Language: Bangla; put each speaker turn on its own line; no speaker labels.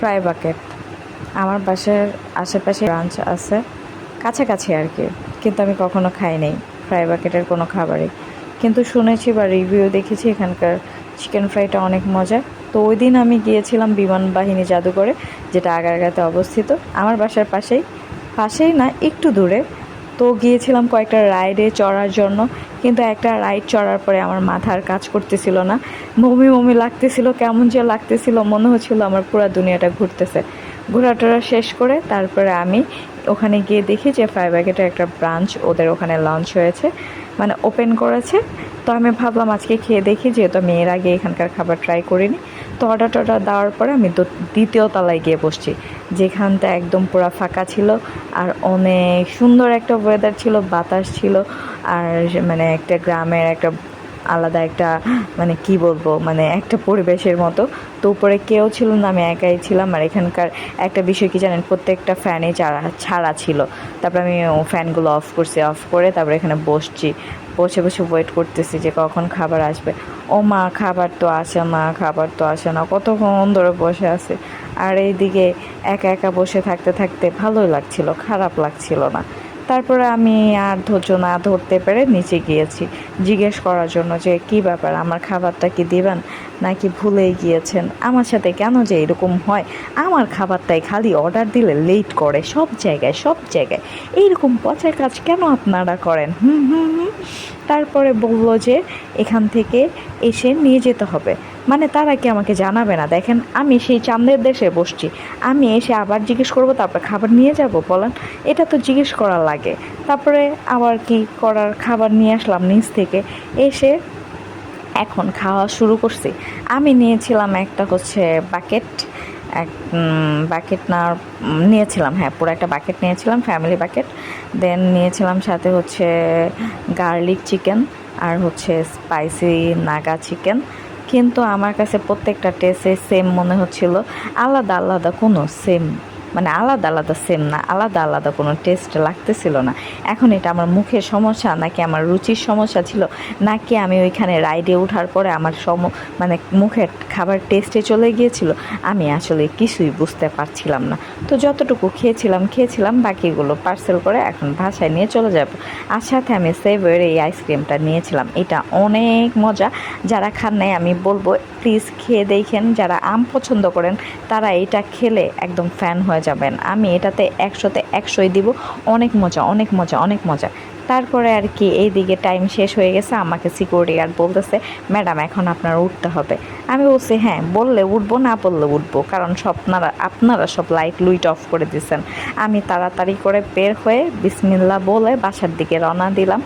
Fry bucket. আমার বাসার আশেপাশে ব্রাঞ্চ আছে, কাছাকাছি আর কি, কিন্তু আমি কখনো খাই নাই ফ্রাই বাকেটের কোনো খাবারই। কিন্তু শুনেছি বা রিভিউ দেখেছি এখানকার চিকেন ফ্রাইটা অনেক মজা। তো ওই দিন আমি গিয়েছিলাম বিমান বাহিনী জাদুঘরে, যেটা আগারগাতে অবস্থিত। আমার বাসার পাশেই পাশেই না, একটু দূরে তো গিয়েছিলাম কয়েকটা রাইডে চড়ার জন্য, কিন্তু একটা রাইড চড়ার পরে আমার মাথার কাজ করতেছিল না। মমি মমি লাগতেছিল, কেমন যে লাগতেছিল, মনে হচ্ছিল আমার পুরো দুনিয়াটা ঘুরতেছে। ঘোরাটোরা শেষ করে তারপরে আমি ওখানে গিয়ে দেখি যে ফাইভ একটা ব্রাঞ্চ ওদের ওখানে লঞ্চ হয়েছে মানে ওপেন করেছে। তো আমি ভাবলাম আজকে খেয়ে দেখি, যেহেতু আমি এর আগে এখানকার খাবার ট্রাই করিনি। তো অর্ডার টর্ডার দেওয়ার পরে আমি দ্বিতীয় তলায় গিয়ে বসছি যেখানটা একদম পুরো ফাঁকা ছিল আর অনেক সুন্দর একটা ওয়েদার ছিল, বাতাস ছিল, আর মানে একটা গ্রামের একটা আলাদা একটা মানে কি বলব মানে একটা পরিবেশের মতো। তো উপরে কেউ ছিল না, আমি একাই ছিলাম। আর এখানকার একটা বিষয় কি জানেন, প্রত্যেকটা ফ্যানে ছাড়া ছাড়া ছিল। তারপরে আমি ফ্যানগুলো অফ করছি অফ করে তারপরে এখানে বসছি। বসে বসে ওয়েট করতেছি যে কখন খাবার আসবে। ও মা, খাবার তো আসে মা খাবার তো আসে না। কতক্ষণ ধরে বসে আছে। আর এইদিকে একা একা বসে থাকতে থাকতে ভালোই লাগছিল, খারাপ লাগছিল না। তারপরে আমি আর ধৈর্য না ধরতে পেরে নিচে গিয়েছি। জিজ্ঞেস করার জন্য যে, কি ব্যাপার? আমার খাবারটা কি দিবেন? নাকি ভুলেই গিয়েছেন? আমার সাথে কেন যে এরকম হয়? আমার খাবারটাই খালি অর্ডার দিলে লেট করে। সব জায়গায় সব জায়গায়। এইরকম পচা কাজ কেন আপনারা করেন? হুম হুম হুম। তারপরে বলল যে, এখান থেকে এসে নিয়ে যেতে হবে। মানে তারা কি আমাকে জানাবে না? দেখেন, আমি সেই চাঁদের দেশে বসছি। আমি এসে আবার জিজ্ঞেস করব, তারপর খাবার নিয়ে যাব, বলেন। এটা তো জিজ্ঞেস করা লাগে। তারপরে আবার কি করার খাবার নিয়ে আসলাম নিচ থেকে। এসে এখন খাওয়া শুরু করছি। আমি নিয়েছিলাম একটা হচ্ছে বাকেট। এক বাকেট না নিয়েছিলাম হ্যাঁ পুরো একটা বাকেট নিয়েছিলাম ফ্যামিলি বাকেট। দেন নিয়েছিলাম সাথে হচ্ছে গার্লিক চিকেন আর হচ্ছে স্পাইসি নাগা চিকেন কিন্তু আমার কাছে প্রত্যেকটা টেস্টে সেম মনে হচ্ছিল। আলাদা আলাদা কোনো সেম মানে আলাদা আলাদা সেম না, আলাদা আলাদা কোনো টেস্ট লাগতেছিল না। এখন এটা আমার মুখের সমস্যা, নাকি আমার রুচির সমস্যা ছিল, নাকি আমি ওইখানে রাইডে ওঠার পরে আমার সম মানে মুখের খাবার টেস্টে চলে গিয়েছিল, আমি আসলে কিছুই বুঝতে পারছিলাম না। তো যতটুকু খেয়েছিলাম খেয়েছিলাম, বাকিগুলো পার্সেল করে এখন বাসায় নিয়ে চলে যাব। আর সাথে আমি সেভের এই আইসক্রিমটা নিয়েছিলাম, এটা অনেক মজা। যারা খান নাই, আমি বলব প্লিজ খেয়ে দেখেন। যারা আম পছন্দ করেন, তারা এটা খেলে একদম ফ্যান হয়ে যাবেন। আমি এটাতে একশোতে একশোই দিব। অনেক মজা অনেক মজা অনেক মজা। তারপরে আর কি এইদিকে টাইম শেষ হয়ে গেছে, আমাকে সিকিউরিটি গার্ড বলতেছে ম্যাডাম এখন আপনার উঠতে হবে। আমি বলছি হ্যাঁ বললে উঠবো, না বললে উঠবো, কারণ সব আপনারা আপনারা সব লাইট লুইট অফ করে দিয়েছেন আমি তাড়াতাড়ি করে বের হয়ে বিসমিল্লা বলে বাসার দিকে রওনা দিলাম।